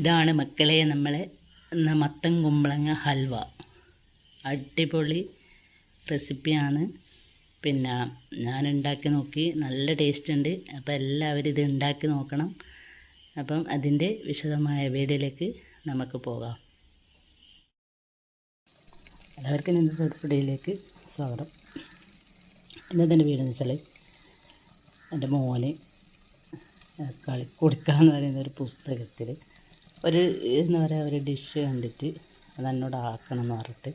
ഇതാണ് മക്കളെ ഇന്ന് മത്തൻ കുമ്പളങ്ങ ഹൽവ. അടിപൊളി റെസിപ്പിയാണ്. പിന്നെ ഞാൻ ഉണ്ടാക്കി നോക്കി നല്ല ടേസ്റ്റ് ഉണ്ട് അപ്പോൾ എല്ലാവരും ഇത് ഉണ്ടാക്കി നോക്കണം. അപ്പം അതിന്റെ വിശദമായ വീഡിയോയിലേക്ക് നമുക്ക് പോകാം. എല്ലാവർക്കും ഇന്നത്തെ തൊടുപ്പിടിയിലേക്ക് സ്വാഗതം. ഇന്നത്തെ വീടെന്ന് എന്ന് വെച്ചാൽ എന്റെ മോന് കളി കൊടുക്കാന്ന് പറയുന്ന ഒരു പുസ്തകത്തിൽ ഒരു എന്താ പറയുക ഒരു ഡിഷ് കണ്ടിട്ട് അത് എന്നോട് ആക്കണം എന്ന് പറഞ്ഞിട്ട്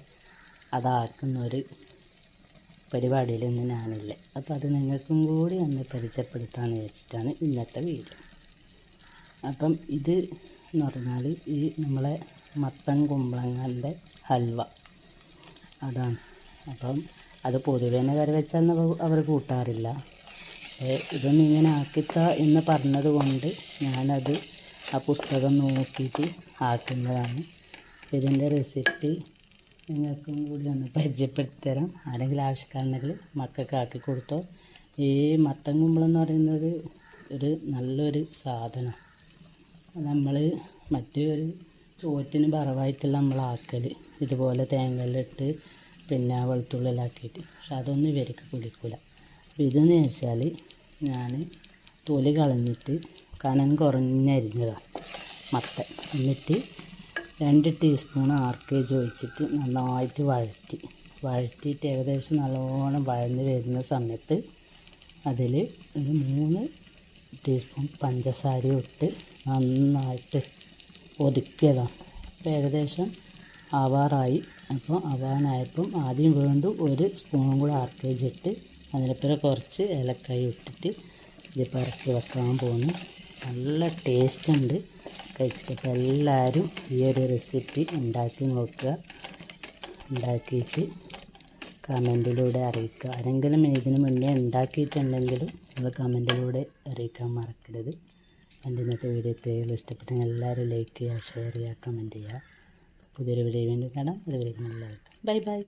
അതാക്കുന്ന ഒരു പരിപാടിയിലൊന്നും ഞാനില്ല. അപ്പോൾ അത് നിങ്ങൾക്കും കൂടി ഒന്ന് പരിചയപ്പെടുത്താമെന്ന് വിചാരിച്ചിട്ടാണ് ഇന്നത്തെ വീഡിയോ. അപ്പം ഇത് എന്ന് പറഞ്ഞാൽ ഈ നമ്മളെ മത്തൻ കുമ്പളങ്ങന്റെ ഹൽവ. അതാണ്. അപ്പം അത് പൊതുവെ തന്നെ കറി വെച്ചാൽ അവർ കൂട്ടാറില്ല. ഇതൊന്നും ഇങ്ങനെ ആക്കിത്ത എന്ന് പറഞ്ഞത് കൊണ്ട് ഞാനത് ആ പുസ്തകം നോക്കിയിട്ട് ആക്കുന്നതാണ്. ഇതിന്റെ റെസിപ്പി നിങ്ങൾക്കും കൂടി ഒന്ന് പരിചയപ്പെടുത്തി തരാം ആരെങ്കിലും ആവശ്യക്കാരുണ്ടെങ്കിൽ മക്കൾക്ക് ആക്കി കൊടുത്തോ. ഈ മത്തൻ കുമ്പളെന്ന് പറയുന്നത് ഒരു നല്ലൊരു സാധനം. നമ്മൾ മറ്റേ ഒരു ചോറ്റിന് പറവായിട്ടുള്ള നമ്മൾ ആക്കൽ ഇതുപോലെ തേങ്ങയിലിട്ട് പിന്നെ വെളുത്തുള്ളിലാക്കിയിട്ട് പക്ഷെ അതൊന്നും ഇവർക്ക് പിടിക്കില്ല അപ്പോൾ ഇതെന്ന് വെച്ചാൽ ഞാൻ തൊലി കളഞ്ഞിട്ട് കനം കുറഞ്ഞരിഞ്ഞതാണ് മത്തൻ എന്നിട്ട് രണ്ട് ടീസ്പൂൺ ആർ കെ ജി ഒഴിച്ചിട്ട് നന്നായിട്ട് വഴറ്റി. വഴറ്റിയിട്ട് ഏകദേശം നല്ലോണം വഴന്ന് വരുന്ന സമയത്ത് അതിൽ ഒരു മൂന്ന് ടീസ്പൂൺ പഞ്ചസാര ഇട്ട് നന്നായിട്ട് ഒതുക്കിയതാണ്. അപ്പോൾ ഏകദേശം ആവാറായി. അപ്പോൾ ആവാനായപ്പം ആദ്യം വീണ്ടും ഒരു സ്പൂണും കൂടെ ആർക്കേജ് ഇട്ട് അതിനപ്പുറം കുറച്ച് ഇലക്കായി ഇട്ടിട്ട് ഇത് പറക്കി വെക്കാൻ പോകുന്നു നല്ല ടേസ്റ്റ് ഉണ്ട്. കഴിച്ചിട്ട് അപ്പോൾ എല്ലാവരും ഈ ഒരു റെസിപ്പി ഉണ്ടാക്കി നോക്കുക. ഉണ്ടാക്കിയിട്ട് കമന്റിലൂടെ അറിയിക്കുക. ആരെങ്കിലും ഇതിന് മുന്നേ ഉണ്ടാക്കിയിട്ടുണ്ടെങ്കിലും നിങ്ങൾ കമന്റിലൂടെ അറിയിക്കാൻ മറക്കരുത്. എന്റെ ഇന്നത്തെ വീഡിയോ ഇത്രയും ഇഷ്ടപ്പെട്ടെങ്കിൽ എല്ലാവരും ലൈക്ക് ചെയ്യുക ഷെയർ ചെയ്യുക കമന്റ് ചെയ്യുക. പുതിയൊരു വീഡിയോ വീണ്ടും കാണാം. അതുവരെ എല്ലാവർക്കും ബൈ ബൈ